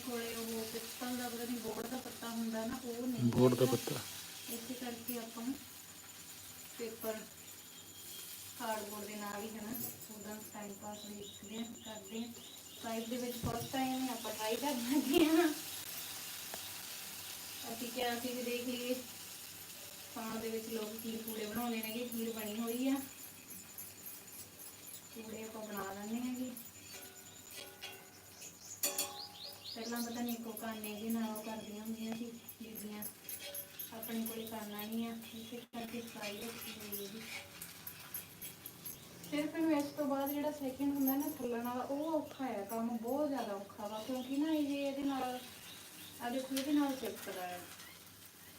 ਕੋਲੇ ਉਹ ਪਿੱਪਲ ਦਾ ਪਤਾ ਨਹੀਂ ਗੋੜ ਦਾ ਪੱਤਾ ਹੁੰਦਾ ਨਾ ਉਹ ਨਹੀਂ ਗੋੜ ਦਾ ਹੈਗਾ। ਪੱਤਾ। ਇਸੇ ਕਰਕੇ ਆਪਾਂ ਪੇਪਰ ਕਾਰਡਬੋਰਡ ਦੇ ਨਾਲ ਹੀ ਹੈ ਨਾ ਉਹਦਾ ਟਾਈਮ ਪਾਸ ਦੇਖਦੇ ਹਾਂ ਕਰਦੇ ਹਾਂ। ਸਾਈਡ ਦੇ ਵਿੱਚ ਫਸਟ ਟਾਈਮ ਆਪਾਂ ਟਰਾਈ ਕਰ ਲੱਗੇ ਹਾਂ। ਅਸੀਂ ਕਿਹਾ ਸੀ ਵੀ ਦੇਖ ਲਈਏ ਖਾਣ ਦੇ ਵਿੱਚ ਲੋਕ ਖੀਰ ਪੂੜੇ ਬਣਾਉਂਦੇ ਨੇਗੇ ਖੀਰ ਬਣੀ ਹੋਈ ਆ। ਪੂੜੇ ਆਪਾਂ ਬਣਾ ਲੈਂਦੇ ਹੈਗੇ ਪਹਿਲਾਂ ਪਤਾ ਨਹੀਂ ਕੋ ਕਾਨੇ ਜੀ ਨਾਲ ਉਹ ਕਰਦੀਆਂ ਹੁੰਦੀਆਂ ਸੀ, ਬੀਬੀਆਂ। ਆਪਣੇ ਕੋਲੇ ਕਰਨਾ ਨਹੀਂ ਆ, ਇਸੇ ਕਰਕੇ ਫਰਾਈ ਰੱਖੀ ਹੋਈ ਹੈ ਸਿਰਫ ਇਸ ਤੋਂ ਬਾਅਦ ਜਿਹੜਾ ਸੈਕਿੰਡ ਹੁੰਦਾ ਨਾ ਥੱਲਣ ਵਾਲਾ, ਉਹ ਔਖਾ ਹੈ ਕੰਮ, ਬਹੁਤ ਜ਼ਿਆਦਾ ਔਖਾ ਵਾ, ਕਿਉਂਕਿ ਨਾ ਇਹ ਇਹਦੇ ਨਾਲ ਆ ਦੇਖੋ ਇਹਦੇ ਨਾਲ ਚਿਪਕਦਾ ਹੈ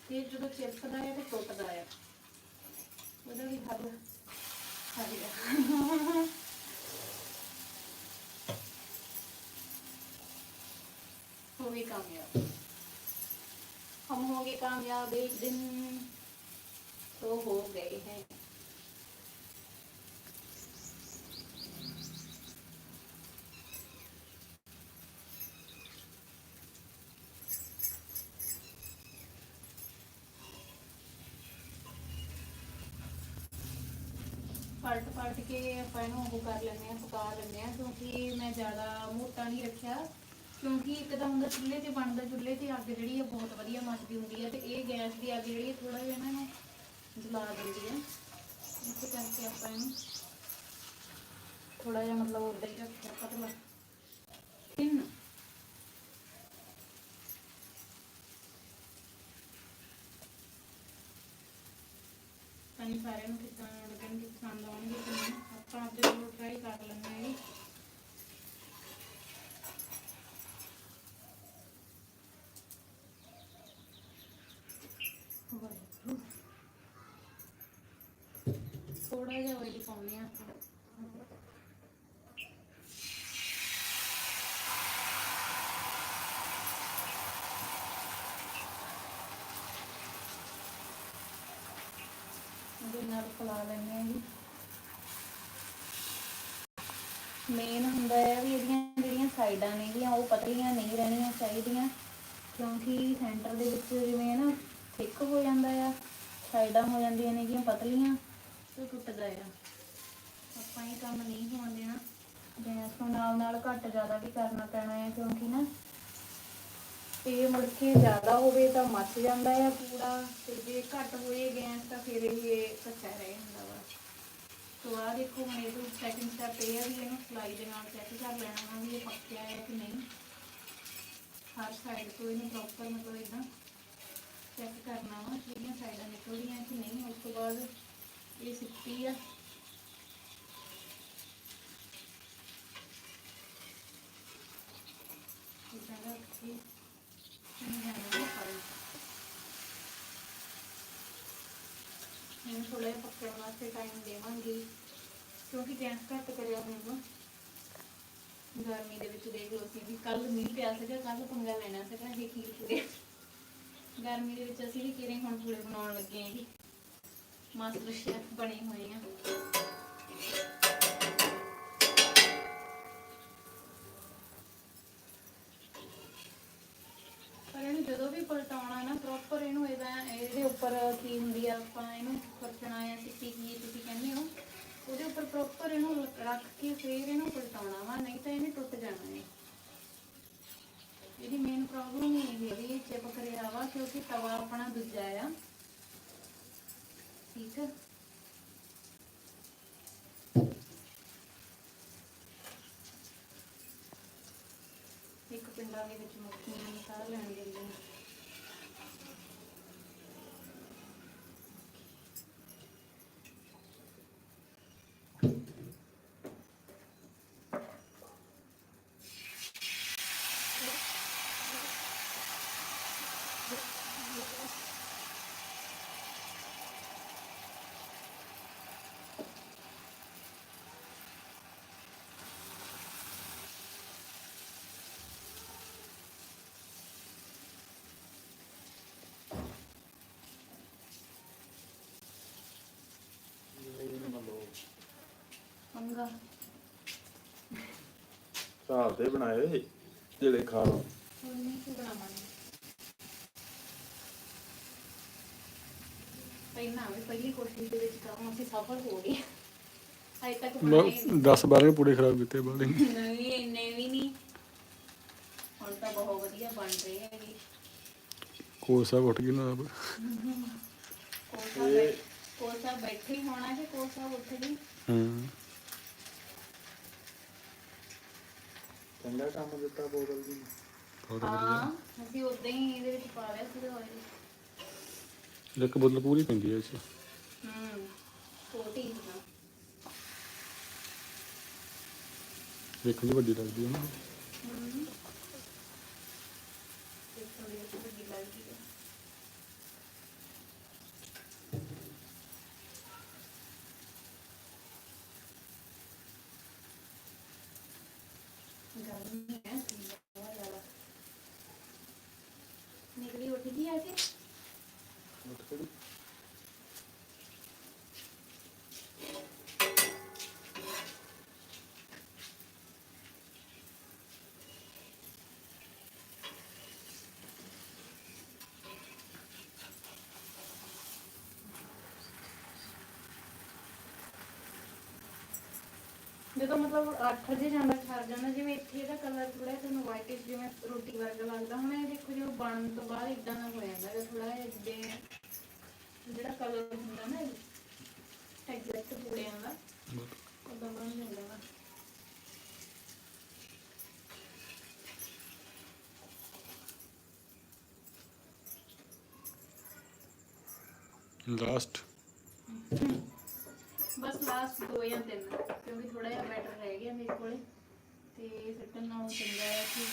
ਤੇ ਜਦੋਂ ਚਿਪਕਦਾ ਹੈ ਤੇ ਟੁੱਟਦਾ ਹੈ ਉਹਦਾ ਵੀ ਹੱਲ ਹੱਲ ਹੈ हो गए कामयाब हम हो गए कामयाब एक दिन तो हो गए हैं ਪਲਟ ਪਲਟ ਕੇ ਆਪਾਂ ਇਹਨੂੰ ਉਹ ਕਰ ਲੈਂਦੇ ਆ ਪਕਾ ਲੈਂਦੇ ਆ ਕਿਉਂਕਿ ਮੈਂ ਜ਼ਿਆਦਾ ਮੋਟਾ ਨਹੀਂ ਰੱਖਿਆ ਕਿਉਂਕਿ ਇੱਕ ਤਾਂ ਹੁੰਦਾ ਚੁੱਲ੍ਹੇ ਤੇ ਬਣਦਾ, ਚੁੱਲ੍ਹੇ ਤੇ ਅੱਗ ਜਿਹੜੀ ਆ ਬਹੁਤ ਵਧੀਆ ਮੱਚਦੀ ਹੁੰਦੀ ਹੈ ਤੇ ਇਹ ਗੈਸ ਦੀ ਅੱਗ ਜਿਹੜੀ ਥੋੜਾ ਜਿਹਾ ਇਹਨਾਂ ਨੂੰ ਜਲਾ ਦਿੰਦੀ ਹੈ ਇਸੇ ਕਰਕੇ ਆਪਾਂ ਇਹਨੂੰ ਥੋੜਾ ਜਿਹਾ ਮਤਲਬ ਉਦਾਂ ਹੀ ਰੱਖਿਆ ਪਤਲਾ ਤਿੰਨ। ਤਾਂ ਸਾਰਿਆਂ ਨੂੰ ਕਿੱਦਾਂ ਲੱਗਣਗੇ ਪਸੰਦ ਆਉਣਗੇ ਕਿ ਨਹੀਂ ਆਪਾਂ ਆਪਦੇ ਕੋਲ ਟਰਾਈ ਕਰ ਲੈਂਦੇ ਹਾਂ ਜੀ ਵਾਹਿਗੁਰੂ ਥੋੜਾ ਜਿਹਾ ਆ ਇਹਦੇ ਨਾਲ ਫਲਾ ਲੈਂਦੇ ਆ ਜੀ। ਮੇਨ ਹੁੰਦਾ ਹੈ ਵੀ ਇਹਦੀਆਂ ਜਿਹੜੀਆਂ ਸਾਈਡਾਂ ਨੇਗੀਆਂ, ਉਹ ਪਤਲੀਆਂ ਨਹੀਂ ਰਹਿਣੀਆਂ ਚਾਹੀਦੀਆਂ। ਕਿਉਂਕਿ ਸੈਂਟਰ ਦੇ ਵਿੱਚ ਜਿਵੇਂ ਨਾ ਥਿੱਕ ਹੋ ਜਾਂਦਾ ਆ, ਸਾਈਡਾਂ ਹੋ ਜਾਂਦੀਆਂ ਨੇਗੀਆਂ ਪਤਲੀਆਂ, ਤੇ ਟੁੱਟਦਾ ਆ। ਆਪਾਂ ਇਹ ਕੰਮ ਨਹੀਂ ਹੋਣ ਦੇਣਾ। ਗੈਸ ਨੂੰ ਨਾਲ ਨਾਲ ਘੱਟ ਜ਼ਿਆਦਾ ਵੀ ਕਰਨਾ ਪੈਣਾ ਹੈ, ਕਿਉਂਕਿ ਨਾ ਇਹ ਮੁੜ ਕੇ ਜ਼ਿਆਦਾ ਹੋਵੇ ਤਾਂ ਮੱਚ ਜਾਂਦਾ ਆ ਪੂਰਾ ਤੇ ਜੇ ਘੱਟ ਹੋਏ ਗੈਸ ਤਾਂ ਫਿਰ ਇਹ ਕੱਚਾ ਰਹਿ ਜਾਂਦਾ ਵਾ। ਤੋ ਆ ਦੇਖੋ, ਹੁਣ ਇਹ ਤੋਂ ਸੈਕਿੰਡ ਸਟੈਪ ਇਹ ਆ ਵੀ ਇਹਨੂੰ ਸਲਾਈ ਦੇ ਨਾਲ ਚੈੱਕ ਕਰ ਲੈਣਾ ਵਾ ਵੀ ਇਹ ਪੱਕਿਆ ਹੈ ਕਿ ਨਹੀਂ। ਹਰ ਸਾਈਡ ਤੋਂ ਇਹਨੂੰ ਪ੍ਰੋਪਰ ਮਤਲਬ ਇਦਾਂ ਚੈੱਕ ਕਰਨਾ ਵਾ, ਜਿਹੜੀਆਂ ਸਾਈਡਾਂ ਨਿਕਲਦੀਆਂ ਕਿ ਨਹੀਂ, ਉਸ ਤੋਂ ਬਾਅਦ ਇਹ ਸਿੱਪੀ ਆ। ਇਦਾਂ ਰੱਖ ਕੇ ਇਹਨੂੰ ਥੋੜਾ ਜਿਹਾ ਪੱਕਣ ਵਾਸਤੇ ਟਾਈਮ ਦੇਵਾਂਗੀ ਕਿਉਂਕਿ ਗੈਸ ਘੱਟ ਕਰਿਆ ਹੋਊਗਾ ਗਰਮੀ ਦੇ ਵਿੱਚ ਦੇਖ ਲਓ ਸੀ ਵੀ ਕੱਲ ਮੀਂਹ ਪਿਆ ਸੀਗਾ ਕੱਲ ਪੰਗਾ ਲੈਣਾ ਸੀਗਾ ਇਹ ਖੀਰ ਪੂਰੇ ਗਰਮੀ ਦੇ ਵਿੱਚ ਅਸੀਂ ਵੀ ਕਿਰੇ ਹੁਣ ਪੂੜੇ ਬਣਾਉਣ ਲੱਗੇ ਆਂ ਜੀ। ਮਾਸਟਰ ਸ਼ੈਫ ਬਣੇ ਹੋਏ ਆ ਪਰ ਇਹਨੂੰ ਜਦੋਂ ਵੀ ਪਲਟਾਉਣਾ ਨਾ ਪ੍ਰੋਪਰ ਇਹਨੂੰ ਇਹਦਾ ਇਹਦੇ ਉੱਪਰ ਕੀ ਹੁੰਦੀ ਆ ਆਪਾਂ ਇਹਨੂੰ ਖਰਚਣਾ ਆ ਸਿੱਪੀ ਕੀ ਤੁਸੀਂ ਕਹਿੰਦੇ ਹੋ ਉਹਦੇ ਉੱਪਰ ਪ੍ਰੋਪਰ ਇਹਨੂੰ ਲ- ਰੱਖ ਕੇ ਫੇਰ ਇਹਨੂੰ ਪਲਟਾਉਣਾ ਵਾ, ਨਹੀਂ ਤਾਂ ਇਹਨੇ ਟੁੱਟ ਜਾਣਾ ਹੈ ਇਹਦੀ ਮੇਨ ਪ੍ਰੋਬਲਮ ਇਹ ਹੈ ਵੀ ਚਿਪਕ ਰਿਹਾ ਵਾ ਕਿਉਂਕਿ ਤਵਾ ਆਪਣਾ ਦੂਜਾ ਆ। ਠੀਕ ਹੈ ਇੱਕ ਪਿੰਡਾਂ ਦੇ ਵਿੱਚ ਮੱਖੀਆਂ ਨੂੰ ਸਾਹ ਲੈਣ ਦਿੰਦੇ ਨੇ ਮੰਗਾ ਹਿਸਾਬ ਦੇ ਬਣਾਏ ਜਿਹੜੇ ਖਾ ਲਓ ਹੁਣ ਨਹੀਂ ਕੀ ਬਣਾਵਾਂਗੇ ਪਹਿਲਾਂ ਵੀ ਪਹਿਲੀ ਕੋਸ਼ਿਸ਼ ਦੇ ਵਿੱਚ ਕੰਮ ਅਸੀਂ ਸਫਲ ਹੋ ਗਏ। ਹਜੇ ਤੱਕ ਬਣਾਏ 10 12 ਪੂੜੇ ਖਰਾਬ ਕੀਤੇ ਬਾਲੇ ਨਹੀਂ ਇੰਨੇ ਵੀ ਨਹੀਂ। ਹੁਣ ਤਾਂ ਬਹੁਤ ਵਧੀਆ ਬਣ ਰਹੀ ਹੈਗੀ। ਸਾਹਿਬ ਉੱਠ ਗਈ ਨਾ ਆਪ। ਕੋਸਾ ਬੈ- ਕੋਸਾ ਬੈਠੀ ਹੋਣਾ ਕਿ ਕੋਸਾ ਉੱਠ ਗਈ ਹਾਂ। ਚੰਗਾ ਕੰਮ ਦਿੱਤਾ ਬੋਤਲ ਦੀ। ਬਹੁਤ ਵਧੀਆ। ਹਾਂ ਅਸੀਂ ਉਦਾਂ ਹੀ ਇਹਦੇ ਵਿੱਚ ਪਾ ਲਿਆ ਸੀ ਆਇਲ ਇੱਕ ਬੋਤਲ ਪੂਰੀ ਪੈਂਦੀ ਹੈ ਇਸ 'ਚ। ਹੂੰ ਛੋਟੀ ਨਾ ਵੱਡੀ ਲੱਗਦੀ ਹੈ ਨਾ। ਹੂੰ ਦੇਖੋ ਇਹ ਵੱਡੀ ਲੱਗਦੀ ਹੈ ਗਰਮੀ ਹੈ ਬਹੁਤ ਜ਼ਿਆਦਾ ਨਿਕਲੀ ਉੱਠ ਗਈ ਆ ਕੇ ਜਦੋਂ ਮਤਲਬ 8 ਵਜੇ ਜਾਂਦਾ ਠਰ ਜਾਂਦਾ ਜਿਵੇਂ ਇੱਥੇ ਇਹਦਾ ਕਲਰ ਥੋੜਾ ਤੁਹਾਨੂੰ ਵਾਈਟਿਸ਼ ਜਿਵੇਂ ਰੋਟੀ ਵਰਗਾ ਲੱਗਦਾ ਹੁਣ ਇਹ ਦੇਖੋ ਜਦੋਂ ਬਣਨ ਤੋਂ ਬਾਅਦ ਇਦਾਂ ਦਾ ਹੋ ਜਾਂਦਾ ਹੈ ਥੋੜਾ ਜਿਹਾ ਜਿਹੜਾ ਕਲਰ ਹੁੰਦਾ ਨਾ ਐਗਜ਼ੈਕਟ ਪੂੜਿਆਂ ਦਾ ਉਦਾਂ ਬਣ ਜਾਂਦਾ ਵਾ। ਲਾਸਟ ਬਸ ਲਾਸਟ ਦੋ ਜਾਂ ਤਿੰਨ ਕਿਉਂਕਿ ਥੋੜਾ ਜਿਹਾ ਬੈਟਰ ਰਹਿ ਗਿਆ ਮੇਰੇ ਕੋਲੇ ਤੇ ਸੱਟਣ ਨਾਲੋਂ ਚੰਗਾ ਹੈ ਕਿ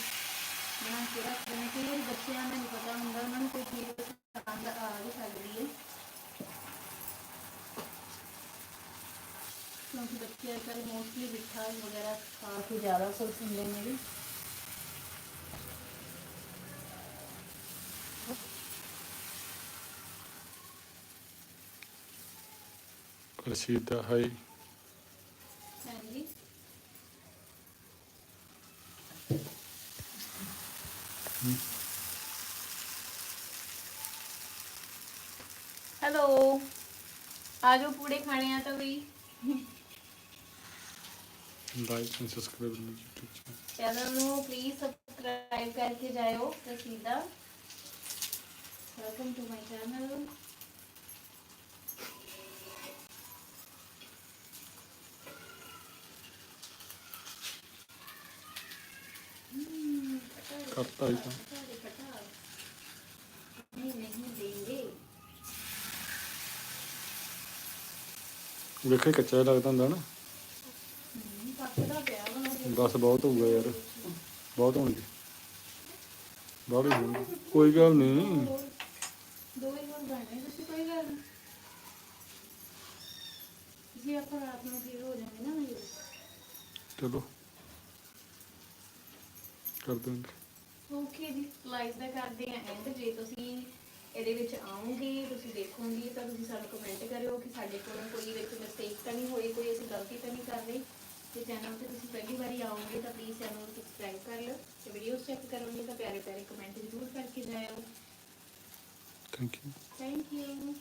ਬਣਾ ਕੇ ਰੱਖ ਦੇਣਾ ਕਿ ਇਹ ਬੱਚਿਆਂ ਦਾ ਨਹੀਂ ਪਤਾ ਹੁੰਦਾ ਉਹਨਾਂ ਨੂੰ ਕੋਈ ਚੀਜ਼ ਪਸੰਦ ਆ ਵੀ ਸਕਦੀ ਹੈ ਕਿਉਂਕਿ ਬੱਚੇ ਅੱਜ ਕੱਲ੍ਹ ਮੋਸਟਲੀ ਮਿੱਠਾ ਵਗੈਰਾ ਖਾ ਕੇ ਜ਼ਿਆਦਾ ਖੁਸ਼ ਹੁੰਦੇ ਹਾਈ ਹਾਂਜੀ। ਹੈਲੋ ਆਜੋ ਪੂੜੇ ਖਾਣੇ ਆ ਤਾਂ ਵੀ। ਲਾਈਕ ਐਂਡ ਸਬਸਕ੍ਰਾਈਬ ਨੂੰ YouTube ਚੈਨਲ ਨੂੰ ਪਲੀਜ਼ ਸਬਸਕ੍ਰਾਈਬ ਕਰਕੇ ਜਾਇਓ ਰਸੀਦਾ ਵੈਲਕਮ ਟੂ ਮਾਈ ਚੈਨਲ ਕਰਤਾ ਹੀ ਤਾਂ नहीं नहीं देंगे ਵੇਖੇ ਕੱਚਾ ਜਿਹਾ ਲੱਗਦਾ ਹੁੰਦਾ ਨਾ ਪੱਕਦਾ ਪਿਆ ਵਾ ਬਸ ਬਹੁਤ ਹੋਊਗਾ ਯਾਰ ਬਹੁਤ ਹੋਣਗੇ ਬਾਹਲੀ ਹੋਣਗੇ ਕੋਈ ਗੱਲ ਨਹੀਂ ਦੋ ਹੀ ਹੋਰ ਬਣਨੇ ਤੁਸੀਂ ਕੋਈ ਗੱਲ ਨਹੀਂ ਜੀ ਆਪਾਂ ਰਾਤ ਨੂੰ ਫਿਰ ਹੋ ਜਾਵਾਂਗੇ ਨਾ ਮੇਰੇ ਚਲੋ ਕਰ ਦਿੰਦੇ ਓਕੇ ਜੀ ਲਾਈਵ ਦਾ ਕਰਦੇ ਆ ਐਂਡ ਜੇ ਤੁਸੀਂ ਇਹਦੇ ਵਿੱਚ ਆਓਗੇ ਤੁਸੀਂ ਦੇਖੋਗੇ ਤਾਂ ਤੁਸੀਂ ਸਾਨੂੰ ਕਮੈਂਟ ਕਰਿਓ ਕਿ ਸਾਡੇ ਕੋਲੋਂ ਕੋਈ ਵਿੱਚ ਮਿਸਟੇਕ ਤਾਂ ਨਹੀਂ ਹੋਈ ਕੋਈ ਅਸੀਂ ਗਲਤੀ ਤਾਂ ਨਹੀਂ ਕਰ ਰਹੇ ਤੇ ਚੈਨਲ ਤੇ ਤੁਸੀਂ ਪਹਿਲੀ ਵਾਰੀ ਆਓਗੇ ਤਾਂ ਪਲੀਜ਼ ਚੈਨਲ ਨੂੰ ਸਬਸਕ੍ਰਾਈਬ ਕਰ ਲਓ। ਤੇ ਵੀਡੀਓਜ਼ ਚੈੱਕ ਕਰੋਗੇ ਤਾਂ ਪਿਆਰੇ ਪਿਆਰੇ ਕਮੈਂਟ ਜ਼ਰੂਰ ਕਰਕੇ ਜਾਇਓ। Thank you thank you